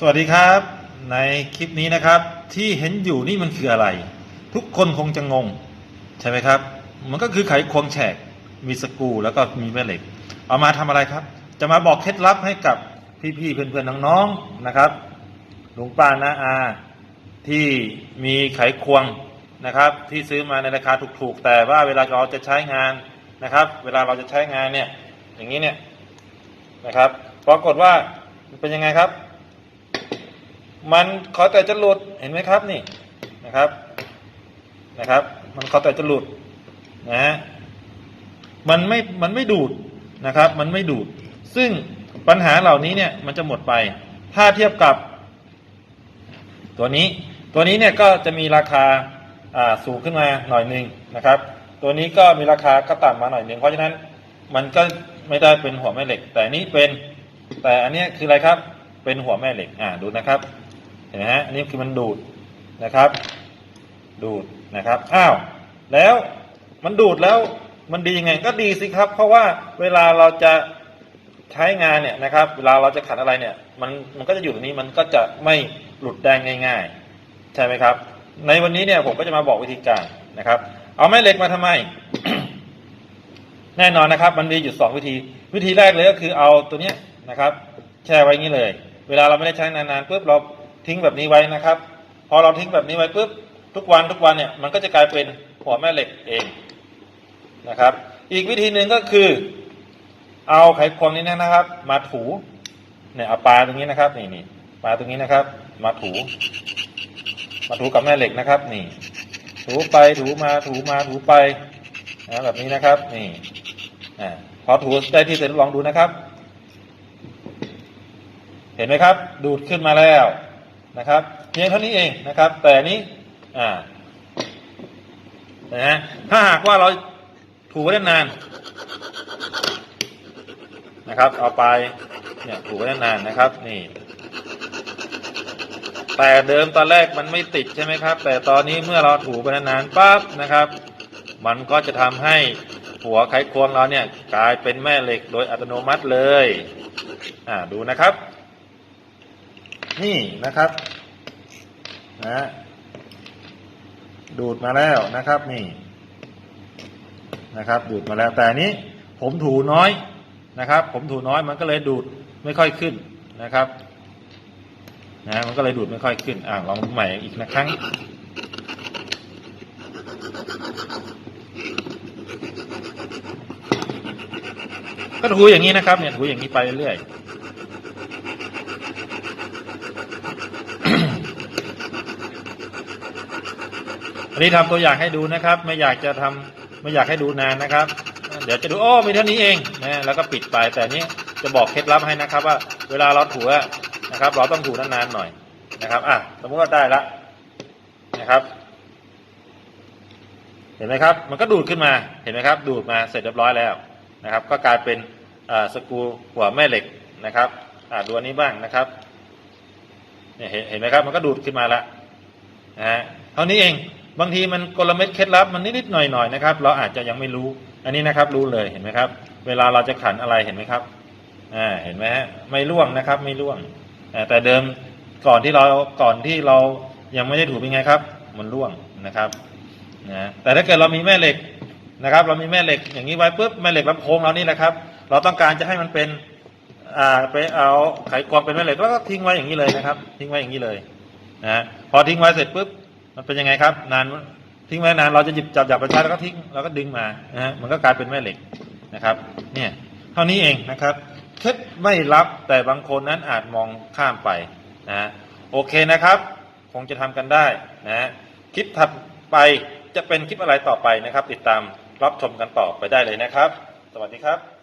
สวัสดีครับ ในคลิปนี้นะครับ ที่เห็นอยู่นี่มันคืออะไร ทุกคนคงจะงง ใช่ไหมครับ มันก็คือไขควงแฉก มีสกูแล้วก็มีแม่เหล็ก เอามาทำอะไรครับ จะมาบอกเคล็ดลับให้กับพี่ๆเพื่อนๆน้องๆนะครับลุงป้าน้าอา ที่มีไขควงนะครับ ที่ซื้อมาในราคาถูกๆ แต่ว่าเวลาเราจะใช้งานนะครับ เวลาเราจะใช้งานเนี่ยอย่างนี้เนี่ยนะครับปรากฏว่าเป็นยังไงครับ มันขอแต่จะหลุดเห็นไหมครับนี่นะครับนะครับ มันขอแต่จะหลุดนะฮะมันไม่มันไม่ดูดนะครับ มันไม่ดูด ซึ่งปัญหาเหล่านี้เนี่ยมันจะหมดไป ถ้าเทียบกับ ตัวนี้ ตัวนี้เนี่ยก็จะมีราคาอ่าสูงขึ้นมาหน่อยหนึ่งนะครับ ตัวนี้ก็มีราคาก็ต่ำมาหน่อยหนึ่งเพราะฉะนั้นมันก็ไม่ได้เป็นหัวแม่เหล็ก แต่นี้เป็นแต่อันนี้คืออะไรครับ เป็นหัวแม่เหล็กอ่าดูนะครับ เห็นไหมฮะอันนี้คือมันดูดนะครับ ดูดนะครับอ้าวแล้วมันดูดแล้วมันดียังไงก็ดีสิครับ เพราะว่าเวลาเราจะใช้งานเนี่ยนะครับ เวลาเราจะขัดอะไรเนี่ย มันมันก็จะอยู่ตรงนี้มันก็จะไม่หลุดได้ง่าย ๆ ใช่ไหมครับ ในวันนี้เนี่ยผมก็จะมาบอกวิธีการนะครับ เอาแม่เหล็กมาทำไม แน่นอนนะครับ มันมีอยู่สองวิธี วิธีแรกเลยก็คือเอาตัวเนี้ยนะครับ แช่ไว้อย่างนี้เลย เวลาเราไม่ได้ใช้นานๆปุ๊บเรา ทิ้งแบบนี้ไว้นะครับ พอเราทิ้งแบบนี้ไว้ปุ๊บทุกวันทุกวันเนี่ยมันก็จะกลายเป็นหัวแม่เหล็กเองนะครับ อีกวิธีหนึ่งก็คือ เอาไขควงนี้นะครับ มาถูเนี่ยเอาปลาตรงนี้นะครับนี่นี่ปลาตรงนี้นะครับ มาถู มาถูกับแม่เหล็กนะครับ นี่ ถูไปถูมาถูมาถูไปนะแบบนี้นะครับ นี่อ่าพอถูได้ที่เสร็จลองดูนะครับ เห็นไหมครับ ดูดขึ้นมาแล้ว นะครับเพียงเท่านี้เองนะครับ แต่นี้อ่านะฮะถ้าหากว่าเราถูไว้นานนะครับ เอาไปเนี่ยถูไว้นานนะครับ นี่ แต่เดิมตอนแรกมันไม่ติดใช่ไหมครับ แต่ตอนนี้เมื่อเราถูไปนานๆปั๊บนะครับ มันก็จะทำให้หัวไขควงเราเนี่ยกลายเป็นแม่เหล็กโดยอัตโนมัติเลย อ่าดูนะครับ นี่นะครับนะดูดมาแล้วนะครับนี่นะครับ ดูดมาแล้วแต่นนี้ผมถูน้อยนะครับ ผมถูน้อยมันก็เลยดูดไม่ค่อยขึ้นนะครับนะมันก็เลยดูดไม่ค่อยขึ้นอ่าลองใหม่อีกนะครั้งก็ถูอย่างนี้นะครับเนี่ยถูอย่างนี้ไปเรื่อย อันนี้ทำตัวอย่างให้ดูนะครับ ไม่อยากจะทำไม่อยากให้ดูนานนะครับ เดี๋ยวจะดูโอ้มีเท่านี้เองนะแล้วก็ปิดไปแต่นี้จะบอกเคล็ดลับให้นะครับ ว่าเวลาเราถูนะครับ เราต้องถูนานๆหน่อยนะครับอะสมมติว่าได้ละนะครับ เห็นไหมครับ มันก็ดูดขึ้นมาเห็นไหมครับ ดูดมาเสร็จเรียบร้อยแล้วนะครับ ก็กลายเป็นสกรูหัวแม่เหล็กนะครับอ่าดูอันนี้บ้างนะครับเนี่ยเห็นเห็นไหมครับ มันก็ดูดขึ้นมาละนะฮะเท่านี้เอง บางทีมันกลเม็ดเคล็ดลับมันนิดๆหน่อยๆนะครับ เราอาจจะยังไม่รู้ อันนี้นะครับรู้เลยเห็นไหมครับ เวลาเราจะขันอะไรเห็นไหมครับอ่าเห็นไหมฮะไม่ร่วงนะครับ ไม่ร่วงแต่เดิมก่อนที่เราก่อนที่เรายังไม่ได้ถูเป็นไงครับ มันร่วงนะครับนะแต่ถ้าเกิดเรามีแม่เหล็กนะครับ เรามีแม่เหล็กอย่างนี้ไว้ปุ๊บแม่เหล็กลำโพงเรานี่แหละครับ เราต้องการจะให้มันเป็นอ่าไปเอาไขควงเป็นแม่เหล็กแล้วก็ทิ้งไว้อย่างนี้เลยนะครับ ทิ้งไว้อย่างนี้เลยนะพอทิ้งไว้เสร็จปุ๊บ มันเป็นยังไงครับ นานทิ้งไว้นานเราจะหยิบจับจับไปใช้แล้วก็ทิ้งแล้วก็ดึงมานะฮะมันก็กลายเป็นแม่เหล็กนะครับ เนี่ยเท่านี้เองนะครับเคล็ดไม่ลับแต่บางคนนั้นอาจมองข้ามไปนะโอเคนะครับ คงจะทำกันได้นะคลิปถัดไปจะเป็นคลิปอะไรต่อไปนะครับ ติดตามรับชมกันต่อไปได้เลยนะครับ สวัสดีครับ